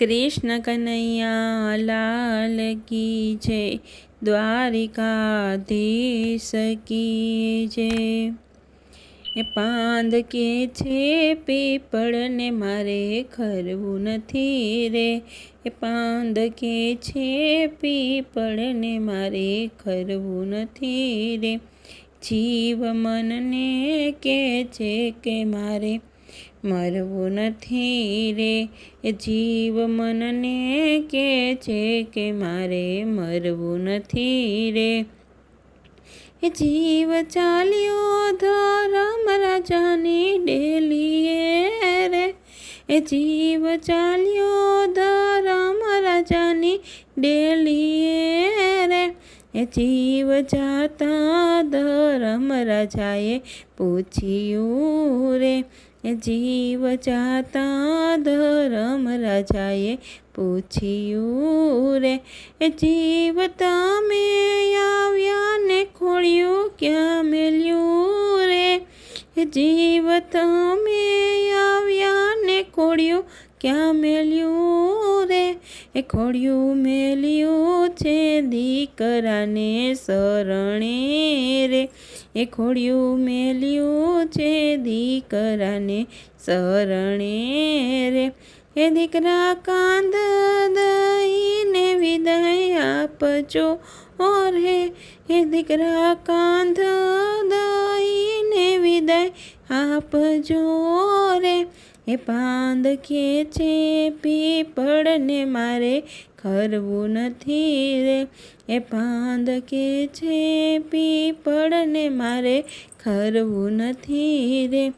કૃષ્ણ કનૈયા લાલ કી છે દ્વારિકાધીશ કી છે એ પાંદ કે છે પીપળને મારે ખરવું નથી રે. એ પાંદ કે છે પીપળને મારે ખરવું નથી રે. જીવ મનને કે છે કે મારે મરવું નથી રે એ જીવ મનને કે છે કે મારે મરવું નથી રે એ જીવ ચાલ્યો ધરમ રાજાની ડેલીએ રે એ જીવ ચાલ્યો ધરમ રાજાની ડેલીએ રે એ જીવ જાતા ધરમ રાજાએ પૂછ્યું રે જીવ જાતા ધરમ રાજાએ પૂછ્યું રે, એ જીવ તમે આવ્યા ને ખોળ્યું ક્યાં મેલ્યું રે? જીવ તમે આવ્યા ને ખોળ્યું ક્યાં મેલ્યું રે? એ ખોળ્યું મેલ્યું છે દીકરાને શરણે રે. એ ખોડિયું મેલ્યું છે દીકરાને શરણે રે. એ દીકરા કાંદ દઈને વિદાય આપજો રે એ દીકરા કાંધ એ પાંદ છે પીપળને મારે ખરવું નથી રે. એ પાંદ કે છે પીપળને મારે ખરવું નથી રે.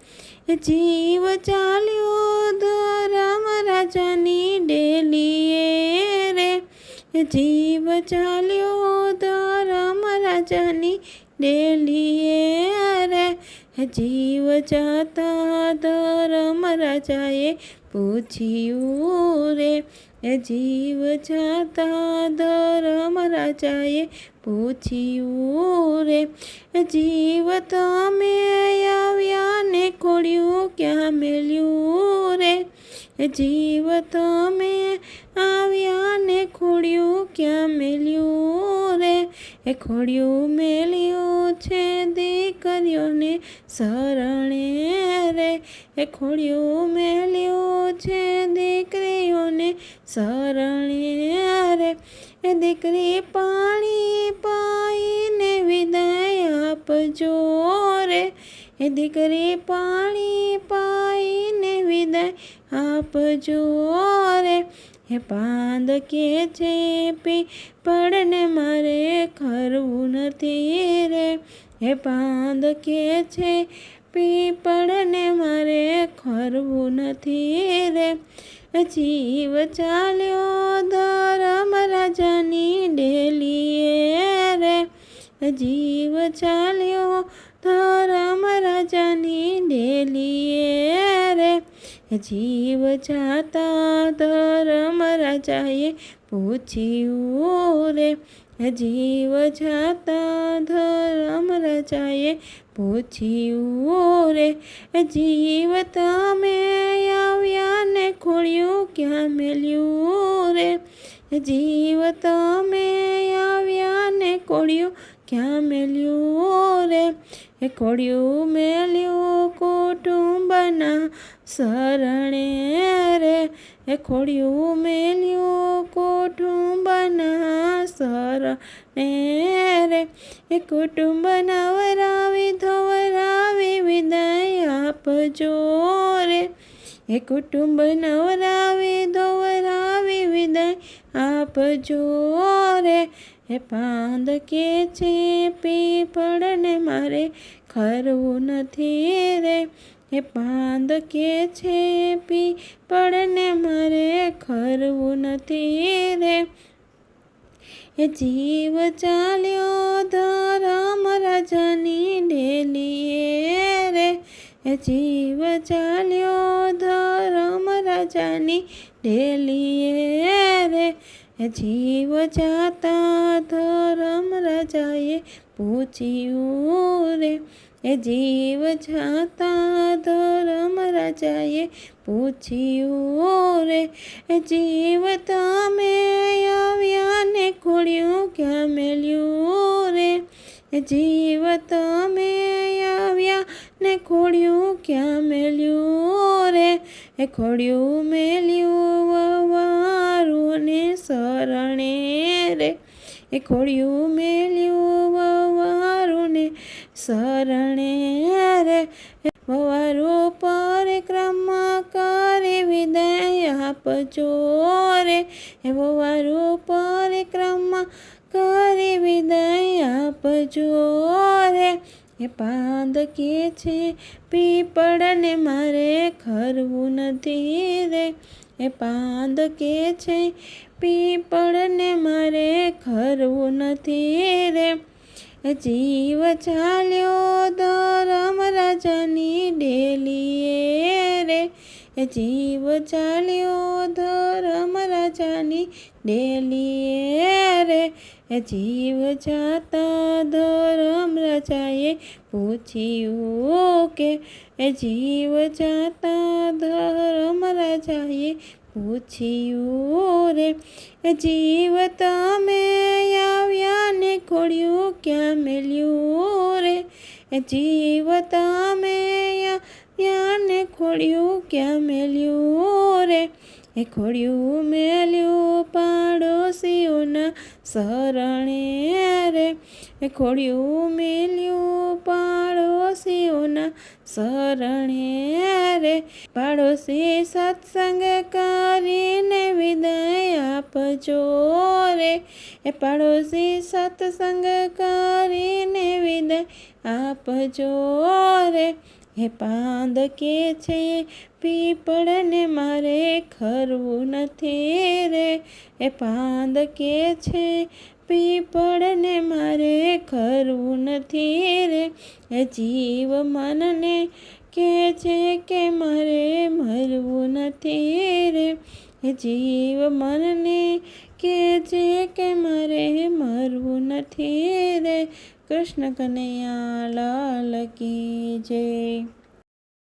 જીવ ચાલ્યો ધરમ રાજાની ડેલીએ રે. જીવ ચાલ્યો ધરમ રાજાની ડેલીએ જીવ જાતા ધરમ રાજાએ પૂછ્યું રે. જીવ જાતા ધરમ રાજાએ પૂછ્યું રે. જીવ તમે આવ્યા ને ખોડ્યું ક્યાં મેલ્યું રે? જીવ તમે આવ્યા ને ખોડ્યું ક્યાં મેલ્યું એ ખોડ્યું મેલ્યું છે દીકરીઓને શરણે રે. એ ખોડ્યું મેલ્યું છે દીકરીઓને શરણે રે. એ દીકરી પાણી પાઈને વિદાય આપજો રે. એ દીકરી પાણી પાઈને વિદાય આપજો રે. હે પાંદ કે છે પી પડને મારે ખરવું નથી રે. હે પાંદ કે છે પીપળને મારે ખરવું નથી રે. જીવ ચાલ્યો ધરમ રાજાની ડેલીએ રે. જીવ ચાલ્યો જીવ જાતા ધરમ રાજાએ પૂછ્યું રે. જીવ જાતા ધરમ રાજાએ પૂછ્યું રે. જીવ તમે આવ્યા ને ખોળ્યું ક્યાં મેલ્યું રે? જીવ તમે આવ્યા ને ખોળ્યું ક્યાં મેલ્યું રે? એ ખોડ્યું મેલ્યું કુટુંબના શરણે રે, એ ખોડિયું મેલ્યું કુટુંબના શરણે રે. એ કુટુંબ નવરાવી ધોવરાવી, વિદાય આપજો રે. એ કુટુંબ નવરાવી ધોવરાવી, વિદાય આપજો રે. એ પાંદ કે છે પીપળને મારે ખરવું નથી રે. એ પાંદ કે છે પીપળને મારે ખરવું નથી રે. એ જીવ ચાલ્યો ધરમ રાજાની ડેલીએ રે. એ જીવ ચાલ્યો ધરમ રાજાની ડેલીએ રે. એ જીવ જાતા ધરમ રાજાએ પૂછ્યું રે. એ જીવ જાતા ધર્મ રાજાએ પૂછ્યું રે એ જીવ તમે આવ્યા ને ખોડ્યું ક્યાં મેલ્યું રે એ જીવ તમે આવ્યા ને ખોડ્યું ક્યાં મેલ્યું રે એ ખોડ્યું મેલ્યું વવારું ને શરણે રે એ ખોડ્યું મેલ્યું વવારું ને શરણે રે વવારો પરિક્રમા કરી વિદાય આપજો રે. એ વવારો પરિક્રમા કરી વિદાય આપજો રે. એ પાંદ કે છે, પીપળને મારે ખરવું નથી રે. એ પાંદ કે છે, પીપળને મારે ખરવું નથી રે. જીવ ચાલ્યો ધરમ રાજાની ડેલીએ રે. જીવ ચાલ્યો ધરમ રાજાની ડેલીએ રે. જીવ જાતા ધરમ રાજાએ પૂછ્યું કે જીવ જાતા ધરમ રાજાએ પૂછ્યું રે જીવ તમે આવ્યા ને ખોડ્યું ક્યાં મેલ્યું રે? જીવ તમે આવ્યા ને ખોડ્યું ક્યાં મેલ્યું રે? એ ખોડ્યું મેલ્યું પાડોશીઓના શરણે એ ખોડિયું મેલ્યું પાડોશીઓના શરણે રે. પાડોશી સત્સંગ કરીને વિદાય આપજો રે. એ પાડોશી સત્સંગ કરીને વિદાય આપજો રે. હે પાંદ કે છે પીપળને મારે ખરવું નથી રે. એ પાંદ કે છે પીપળને મારે ખરવું નથી રે. જીવ મનને કે છે કે મારે મરવું નથી રે. જીવ મનને કે છે કે મારે મરવું નથી રે. કૃષ્ણ કનૈયા લાલ કી જય.